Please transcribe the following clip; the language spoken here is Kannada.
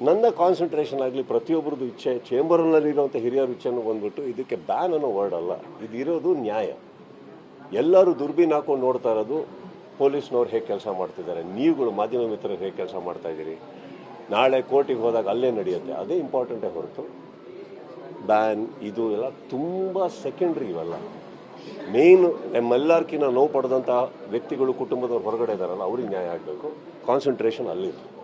ನನ್ನ ಕಾನ್ಸಂಟ್ರೇಷನ್ ಆಗಲಿ ಪ್ರತಿಯೊಬ್ಬರದ್ದು ಇಚ್ಛೆ ಚೇಂಬರ್ನಲ್ಲಿರುವಂಥ ಹಿರಿಯರ ಇಚ್ಛೆನೂ ಬಂದ್ಬಿಟ್ಟು ಇದಕ್ಕೆ ಬ್ಯಾನ್ ಅನ್ನೋ ವರ್ಡ್ ಅಲ್ಲ. ಇದಿರೋದು ನ್ಯಾಯ. ಎಲ್ಲರೂ ದುರ್ಬೀನ್ ಹಾಕೊಂಡು ನೋಡ್ತಾ ಇರೋದು ಪೊಲೀಸ್ನವ್ರು ಹೇಗೆ ಕೆಲಸ ಮಾಡ್ತಿದ್ದಾರೆ. ನೀವುಗಳು ಮಾಧ್ಯಮ ಮಿತ್ರರು ಹೇಗೆ ಕೆಲಸ ಮಾಡ್ತಾ ಇದ್ದೀರಿ? ನಾಳೆ ಕೋರ್ಟಿಗೆ ಹೋದಾಗ ಅಲ್ಲೇ ನಡೆಯುತ್ತೆ. ಅದೇ ಇಂಪಾರ್ಟೆಂಟೇ ಹೊರತು ಬ್ಯಾನ್ ಇದು ಎಲ್ಲ ತುಂಬ ಸೆಕೆಂಡ್ರಿ ಇವೆಲ್ಲ. ಮೇಯ್ನ್ ನಮ್ಮೆಲ್ಲರ್ಕಿನ್ನ ನೋವು ಪಡೆದಂಥ ವ್ಯಕ್ತಿಗಳು, ಕುಟುಂಬದವ್ರು ಹೊರಗಡೆ ಇದ್ದಾರಲ್ಲ ಅವ್ರಿಗೆ ನ್ಯಾಯ ಆಗಬೇಕು. ಕಾನ್ಸಂಟ್ರೇಷನ್ ಅಲ್ಲಿತ್ತು.